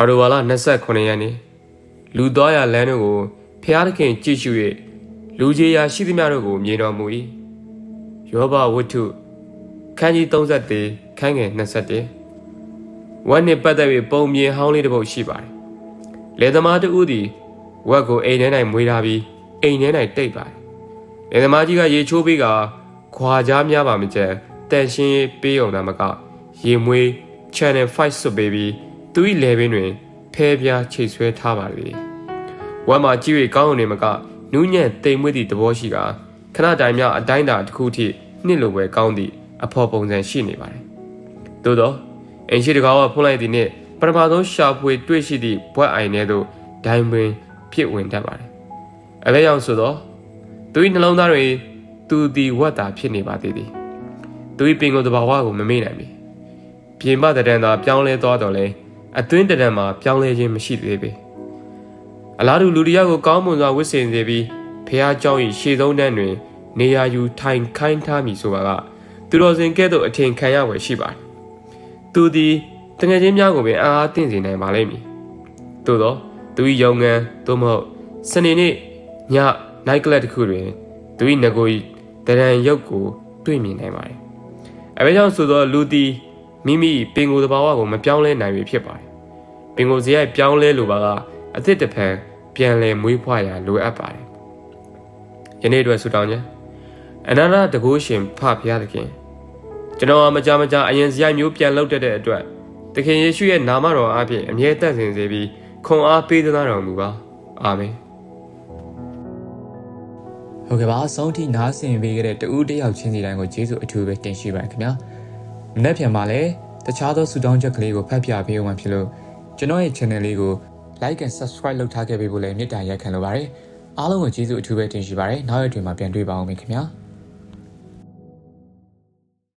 အော်တိုဝါလာ29ရက်နေ့လူသွားရလမ်းတို့ကိုဖျားသခင်ကြည့်ရှု၍လူကြီးရာရှိသမျှတို့ကိုမြင်တော်မူ၏ယောဘဝတ္ထုခန်းကြီး31ခန်းငယ်21ဝတ်နှင့်ပတ်သက်၍ပုံမြင်ဟောင်းလေးတစ်ပုဒ်ရှိပါတယ်လယ်သမားတဦးသည်ဝက်ကိုအိမ်ထဲ၌မွေးထားပြီးအိမ်ထဲ၌တိတ်ပါတယ်လယ်သမားကြီးကရေချိုးပေးကခွာကြားများပါမကြက်တန်ရှင်းရေးပေးုံသာမကရေမွေး channel 5ဆွတ်ပေးပြီး သူ၏လယ်ပင်တွင်ဖဲပြားချိတ်ဆွဲထားပါလေဝမ်းမှာကြည့်၍ကောင်းုံနေမကနူးညံ့တိမ်မွေ့သည့်သဘောရှိကခဏတိုင်များအတိုင်းတာတစ်ခုထိနှစ်လိုပဲကောင်းသည့်အဖော်ပုံစံရှိနေပါတယ်သို့သောအင်ရှိတကားကဖုံးလိုက်သည့်နှင့်ပထမဆုံးရှာဖွေတွေ့ရှိသည့်ဘွက်အိုင်ထဲသို့ဒိုင်ပင်ဖြစ်ဝင်တတ်ပါတယ်အလဲရောက်ဆိုသောသူ၏နှလုံးသားတွင်သူသည်ဝတ်တာဖြစ်နေပါသေးသည်သူ၏ပင်ကိုယ်တဘာဝကိုမမေ့နိုင်ပြီပြင်ပတရံသာပြောင်းလဲသွားတော့လဲ အတွင်းတရံမှာပြောင်းလဲခြင်းမရှိသေးပေအလားတူလူတစ်ယောက်ကိုကောင်းမွန်စွာဝတ်ဆင်စေပြီးဖះเจ้า၏ရှေ့ဆုံးတန်းတွင် နေရာယူထိုင်ခိုင်းထားမည်ဆိုပါကသူတော်စင်ကဲ့သို့အထင်ခံရဝယ်ရှိပါတယ်သူသည်တငယ်ချင်းများကိုပင်အားအားသင့်စေနိုင်ပါလိမ့်မည်သို့သောသူ၏ယုံငန်းသို့မဟုတ်စနေနေ့ညနိုင်ကလပ်တစ်ခုတွင်သူ၏ငကို၏တရံရုပ်ကိုတွေ့မြင်နိုင်ပါတယ်အဲဒါကြောင့်ဆိုသောလူသည် မိမိပင်ကိုယ်တဘာဝကိုမပြောင်းလဲနိုင်ပြီဖြစ်ပါတယ်။ပင်ကိုယ်စရိုက်ပြောင်းလဲလိုပါကအသစ်တစ်ဖန်ပြန်လဲမွေးဖွားရလိုအပ်ပါတယ်။ယနေ့အတွက်ဆုတောင်းခြင်းအနန္တတကုရှင်ဖဖျားသခင်ကျွန်တော်အမကြမကြအရင်စရိုက်မျိုးပြန်လောက်တတ်တဲ့အတွက်သခင်ယေရှုရဲ့နာမတော်အပြင်အမြဲတတ်စင်စေပြီးခွန်အားပေးသနာတော်မူပါ။အာမင်။ဟုတ်ကဲ့ပါအဆုံးထိနားဆင်ပေးခဲ့တဲ့တူဦးတစ်ယောက်ချင်းစီတိုင်းကိုကျေးဇူးအထူးပဲတင်ရှိပါတယ်ခင်ဗျာ မနေ့ပြန်မှာလည်းတခြားသောဆူတောင်းချက်ကလေးကိုဖတ်ပြပေးအောင်ဖြစ်လို့ကျွန်တော်ရဲ့ channel လေးကို like and subscribe လုပ်ထားခဲ့ပေးဖို့လည်းမေတ္တာရက်ခံလိုပါတယ်အားလုံးကိုကျေးဇူးအထူးပဲတင်ရှိပါတယ်နောက်ရက်တွေမှာပြန်တွေ့ပါအောင်ခင်ဗျာ